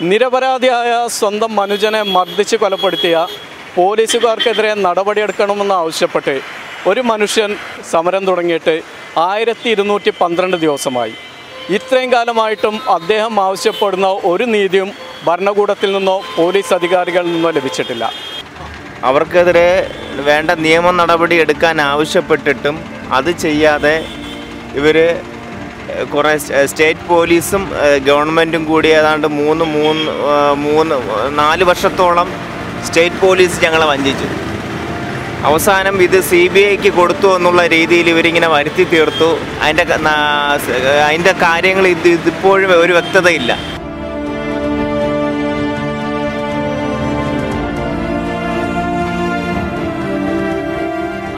നിരപരാധിയായ സ്വന്തം മനുജനെ മർദ്ദിച്ച് കൊലപ്പെടുത്തിയ പോലീസുകാർക്കെതിരെ നടപടിയെടുക്കണമെന്ന് ആവശ്യപ്പെട്ട് ഒരു മനുഷ്യൻ സമരം തുടങ്ങിയിട്ട് ആയിരത്തി ഇരുന്നൂറ്റി പന്ത്രണ്ട് ദിവസമായി. ഇത്രയും കാലമായിട്ടും അദ്ദേഹം ആവശ്യപ്പെടുന്ന ഒരു നീതിയും ഭരണകൂടത്തിൽ നിന്നോ പോലീസ് അധികാരികളിൽ നിന്നോ ലഭിച്ചിട്ടില്ല. അവർക്കെതിരെ വേണ്ട നിയമ നടപടി എടുക്കാൻ ആവശ്യപ്പെട്ടിട്ടും അത് ചെയ്യാതെ ഇവർ കുറേ സ്റ്റേറ്റ് പോലീസും ഗവൺമെന്റും കൂടി ഏതാണ്ട് മൂന്ന് മൂന്ന് മൂന്ന് നാല് വർഷത്തോളം സ്റ്റേറ്റ് പോലീസ് ഞങ്ങളെ വഞ്ചിച്ചു. അവസാനം ഇത് സി ബി ഐക്ക് കൊടുത്തു എന്നുള്ള രീതിയിൽ ഇവരിങ്ങനെ വരുത്തി തീർത്തു. അതിന്റെ അതിന്റെ കാര്യങ്ങൾ ഇത് ഇതിപ്പോഴും ഒരു വ്യക്തതയില്ല.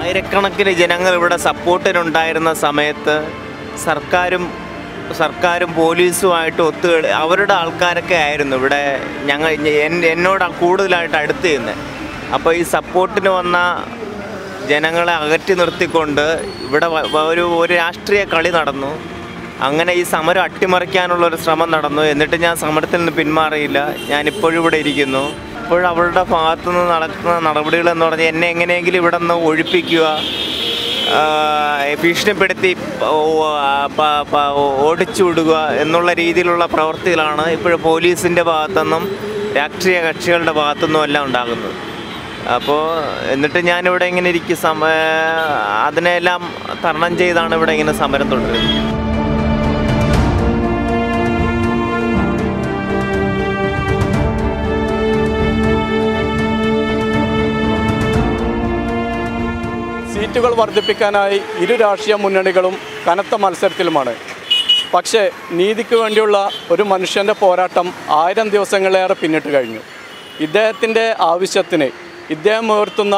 ആയിരക്കണക്കിന് ജനങ്ങൾ ഇവിടെ സപ്പോർട്ടിനുണ്ടായിരുന്ന സമയത്ത് സർക്കാരും സർക്കാരും പോലീസുമായിട്ട് ഒത്തു അവരുടെ ആൾക്കാരൊക്കെ ആയിരുന്നു ഇവിടെ ഞങ്ങൾ എന്നോട് കൂടുതലായിട്ട് അടുത്ത് ചെയ്യുന്നത് അപ്പോൾ ഈ സപ്പോർട്ടിന് വന്ന ജനങ്ങളെ അകറ്റി നിർത്തിക്കൊണ്ട് ഇവിടെ ഒരു ഒരു രാഷ്ട്രീയ കളി നടന്നു. അങ്ങനെ ഈ സമരം അട്ടിമറിക്കാനുള്ള ഒരു ശ്രമം നടന്നു. എന്നിട്ട് ഞാൻ സമരത്തിൽ നിന്ന് പിന്മാറിയില്ല. ഞാനിപ്പോഴും ഇവിടെ ഇരിക്കുന്നു. ഇപ്പോഴും അവരുടെ ഭാഗത്തു നിന്ന് നടക്കുന്ന നടപടികൾ എന്ന് പറഞ്ഞാൽ എന്നെ എങ്ങനെയെങ്കിലും ഇവിടെ നിന്ന് ഒഴിപ്പിക്കുക. ഭീഷണിപ്പെടുത്തി ഓടിച്ചു വിടുക എന്നുള്ള രീതിയിലുള്ള പ്രവൃത്തികളാണ് ഇപ്പോഴും പോലീസിന്റെ ഭാഗത്തുനിന്നും രാഷ്ട്രീയ കക്ഷികളുടെ ഭാഗത്തുനിന്നും എല്ലാം ഉണ്ടാകുന്നത്. അപ്പോൾ എന്നിട്ട് ഞാനിവിടെ ഇങ്ങനെ ഇരിക്കും സമ അതിനെല്ലാം തരണം ചെയ്താണ് ഇവിടെ ഇങ്ങനെ സമരം തുടരുന്നത്. സീറ്റുകൾ വർദ്ധിപ്പിക്കാനായി ഇരു രാഷ്ട്രീയ മുന്നണികളും കനത്ത മത്സരത്തിലുമാണ്. പക്ഷേ നീതിക്ക് വേണ്ടിയുള്ള ഒരു മനുഷ്യന്റെ പോരാട്ടം ആയിരം ദിവസങ്ങളേറെ പിന്നിട്ട് കഴിഞ്ഞു. ഇദ്ദേഹത്തിന്റെ ആവശ്യത്തിന് ഇദ്ദേഹം ഉയർത്തുന്ന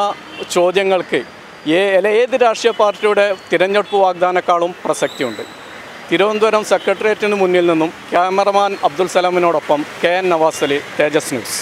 ചോദ്യങ്ങൾക്ക് ഏത് രാഷ്ട്രീയ പാർട്ടിയുടെ തിരഞ്ഞെടുപ്പ് വാഗ്ദാനക്കാളും പ്രസക്തിയുണ്ട്. തിരുവനന്തപുരം സെക്രട്ടേറിയറ്റിന് മുന്നിൽ നിന്നും cameraman Abdul സലാമിനോടൊപ്പം K N Navas Thejas news.